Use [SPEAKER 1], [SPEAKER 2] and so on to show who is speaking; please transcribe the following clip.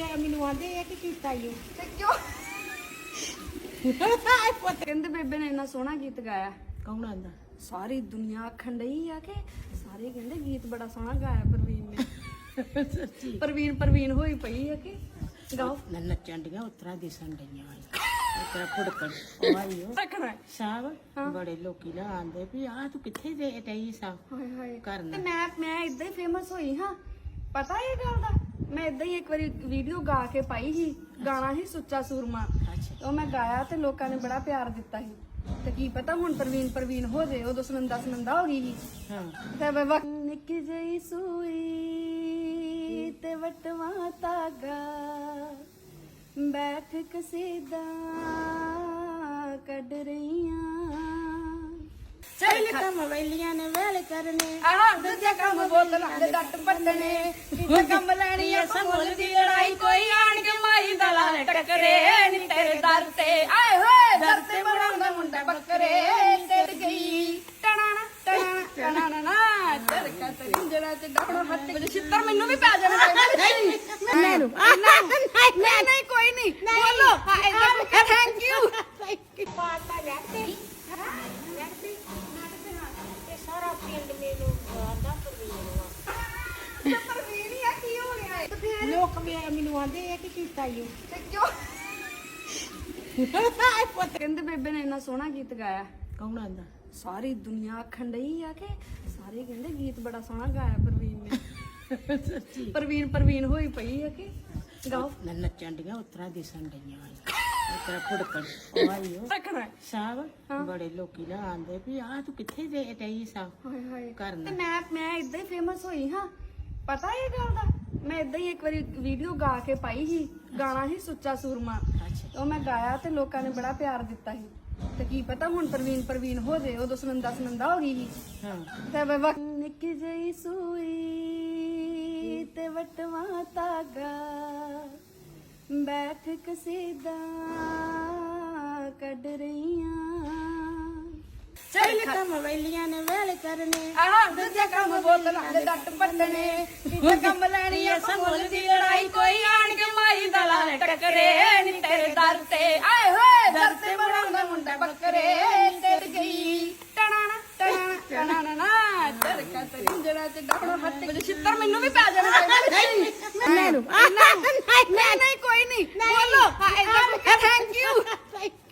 [SPEAKER 1] ਆਂਦੇ ਆ ਕਿ ਕੀਤਾ ਈ
[SPEAKER 2] ਤੇ ਕਿਉਂ? ਕਹਿੰਦੇ ਬੇਬੇ ਨੇ ਇੰਨਾ ਸੋਹਣਾ ਗੀਤ ਗਾਇਆ।
[SPEAKER 1] ਕੌਣ ਆਂਦਾ
[SPEAKER 2] ਸਾਰੀ ਦੁਨੀਆ ਆਖਣ ਡਈ ਆ ਕਿ ਸਾਰੇ ਕਹਿੰਦੇ ਗੀਤ ਬੜਾ ਸੋਹਣਾ ਗਾਇਆ ਪ੍ਰਵੀਨ ਨੇ।
[SPEAKER 1] ਸੱਚੀ
[SPEAKER 2] ਪ੍ਰਵੀਨ ਪ੍ਰਵੀਨ ਹੋਈ ਪਈ ਆ ਕਿ ਗਾਓ।
[SPEAKER 1] ਨਾ ਨੱਚਣ ਡੀਆਂ ਉਤਰਾ ਦਿਸਣ ਡਈਆਂ ਉਤਰਾ ਫੁੜਕਣ ਉਹ ਆਈ ਉਹ
[SPEAKER 2] ਰੱਖਣਾ।
[SPEAKER 1] ਸਾਬ ਬੜੇ ਲੋਕੀ ਨਾ ਆਂਦੇ ਵੀ ਆ ਤੂੰ ਕਿੱਥੇ ਦੇ ਰਹੀ ਸਾ
[SPEAKER 2] ਹਾਏ ਹਾਏ।
[SPEAKER 1] ਕਰਨਾ।
[SPEAKER 2] ਤੇ ਮੈਂ ਮੈਂ ਇਦਾਂ ਹੀ ਫੇਮਸ ਹੋਈ ਹਾਂ। ਪਤਾ ਇਹ ਗੱਲ ਦਾ? ਮੈਂ ਇਦਾਂ ਹੀ ਇੱਕ ਵਾਰੀ ਵੀਡੀਓ ਗਾ ਕੇ ਪਾਈ ਸੀ ਗਾਣਾ ਸੀ ਸੁੱਚਾ ਸੂਰਮਾ।
[SPEAKER 1] ਅੱਛਾ।
[SPEAKER 2] ਉਹ ਮੈਂ ਗਾਇਆ ਤੇ ਲੋਕਾਂ ਨੇ ਬੜਾ ਪਿਆਰ ਦਿੱਤਾ ਸੀ। ਤੇ ਕੀ ਪਤਾ ਹੁਣ ਪ੍ਰਵੀਨ ਪ੍ਰਵੀਨ ਹੋ ਜੇ ਉਦੋਂ ਸੁਨੰਦਾ ਸੁਨੰਦਾ ਹੋ ਗਈ ਸੀ।
[SPEAKER 1] ਹਾਂ।
[SPEAKER 2] ਤੇ ਬਾਬਾ ਨਿੱਕੀ ਜਈ ਸੂਈ ਤੇ ਵਟਵਾ ਤਾਗਾ ਬੈਠ ਕਸੀਦਾ ਕੱਢ ਰਹੀਆਂ।
[SPEAKER 1] ਚੱਲ ਕੰਮ ਵੈਲੀਆਂ ਨੇ ਵੇਲ ਕਰਨੇ।
[SPEAKER 2] ਆਹ ਦੂਜੇ ਕੰਮ ਬੋਤਲਾਂ ਦੇ ਡੱਟ ਪੱਟਣੇ ਤੀਜੇ ਕੰਮ ਲੈਣੀ ਸਮੁੱਲ ਦੀ ਲੜਾਈ ਕੋਈ ਆਣ ਕੇ ਮਾਈ ਦਲਾ ਨੇ ਟੱਕਰੇ ਨੀ ਤੇਰੇ ਦਰ ਤੇ। ਆਏ ਹੋਏ ਦਰ ਤੇ ਬਣਾਉਂਦਾ ਮੁੰਡਾ ਬੱਕਰੇ ਟਿੜ ਗਈ। ਟਣਾਣਾ ਟਣਾਣਾ ਟਣਾਣਾ ਨਾ ਚਰਕਾ ਤੇ ਜਿਹੜਾ ਤੇ ਡਾਕਣਾ ਹੱਥ ਵਿੱਚ ਛਿੱਤਰ ਮੈਨੂੰ ਵੀ ਪੈ ਜਾਣਾ ਨਹੀਂ ਨਹੀਂ ਨਹੀਂ ਨਹੀਂ। ਕੋਈ ਨਹੀਂ। ਬੋਲੋ। ਹਾਂ ਥੈਂਕ ਯੂ
[SPEAKER 1] ਪਾਤਾ ਲੈਤੇ ਵੀ ਮੈਨੂੰ ਆਂਦੇ ਆ ਕਿ ਕੀਤਾ ਈ
[SPEAKER 2] ਤੇ ਕਿਉਂ? ਕਹਿੰਦੇ ਬੇਬੇ ਨੇ ਇੰਨਾ ਸੋਹਣਾ ਗੀਤ ਗਾਇਆ।
[SPEAKER 1] ਕੌਣ ਆਂਦਾ?
[SPEAKER 2] ਸਾਰੀ ਦੁਨੀਆ ਆਖਣ ਡਈ ਆ ਕਿ ਸਾਰੇ ਕਹਿੰਦੇ ਗੀਤ ਬੜਾ ਸੋਹਣਾ ਗਾਇਆ ਪ੍ਰਵੀਨ ਨੇ।
[SPEAKER 1] ਸੱਚੀ।
[SPEAKER 2] ਪ੍ਰਵੀਨ ਪ੍ਰਵੀਨ ਹੋਈ ਪਈ ਆ ਕਿ ਗਾਓ।
[SPEAKER 1] ਨਾ ਨੱਚਣ ਡੀਆਂ ਉਤਰਾ ਦਿਸਣ ਡਈਆਂ। ਉਤਰਾ ਫੁੜਕਣ ਉਹ ਆਈ ਉਹ
[SPEAKER 2] ਰੱਖਣਾ ਹੈ।
[SPEAKER 1] ਸਾਬ ਬੜੇ ਲੋਕੀ ਨਾ ਆਂਦੇ ਵੀ ਆ ਤੂੰ ਕਿੱਥੇ ਦੇ ਰਹੀ ਸਾ
[SPEAKER 2] ਹਾਏ ਹਾਏ।
[SPEAKER 1] ਕਰਨਾ।
[SPEAKER 2] ਤੇ ਮੈਂ ਮੈਂ ਇਦਾਂ ਹੀ ਫੇਮਸ ਹੋਈ ਹਾਂ। ਪਤਾ ਇਹ ਗੱਲ ਦਾ? ਮੈਂ ਇਦਾਂ ਹੀ ਇੱਕ ਵਾਰੀ ਵੀਡੀਓ ਗਾ ਕੇ ਪਾਈ ਸੀ ਗਾਣਾ ਸੀ ਸੁੱਚਾ ਸੂਰਮਾ। ਉਹ ਮੈਂ ਗਾਇਆ ਤੇ ਲੋਕਾਂ ਨੇ ਬੜਾ ਪਿਆਰ ਦਿੱਤਾ ਸੀ। ਤੇ ਕੀ ਪਤਾ ਹੁਣ ਪ੍ਰਵੀਨ ਪ੍ਰਵੀਨ ਹੋ ਜੇ ਉਦੋਂ ਸੁਨੰਦਾ ਸੁਨੰਦਾ ਹੋ ਗਈ ਸੀ।
[SPEAKER 1] ਹਾਂ।
[SPEAKER 2] ਤੇ ਬਾਬਾ ਨਿੱਕੀ ਜਈ ਸੂਈ ਤੇ ਵਟਵਾ ਤਾਗਾ ਬੈਠ ਕਸੀਦਾ ਕੱਢ ਰਹੀਆਂ।
[SPEAKER 1] ਚੱਲ ਕੰਮ ਵੈਲੀਆਂ ਨੇ ਵੇਲ ਕਰਨੇ।
[SPEAKER 2] ਆਹ ਦੂਜੇ ਕੰਮ ਬੋਤਲਾਂ ਦੇ ਡੱਟ ਪੱਟਣੇ ਤੀਜੇ ਕੰਮ ਲੈਣੀ ਐ ਸਮੁੱਲ ਦੀ ਲੜਾਈ ਕੋਈ ਆਣ ਕੇ ਮਾਈ ਦਲਾ ਨੇ ਟੱਕਰੇ ਨੀ ਤੇਰੇ ਦਰ ਤੇ। ਆਏ ਹੋਏ ਦਰ ਤੇ ਬਣਾਉਂਦਾ ਮੁੰਡਾ ਬੱਕਰੇ ਟਿੜ ਗਈ। ਟਣਾਣਾ ਟਣਾਣਾ ਟਣਾਣਾ ਨਾ ਚਰਕਾ ਤੇ ਜਿਹੜਾ ਤੇ ਡਾਕਣਾ ਹੱਥ ਵਿੱਚ ਛਿੱਤਰ ਮੈਨੂੰ ਵੀ ਪੈ ਜਾਣਾ। ਨਹੀਂ ਨਹੀਂ ਨਹੀਂ ਕੋਈ ਨਹੀਂ। ਬੋਲੋ। Thank you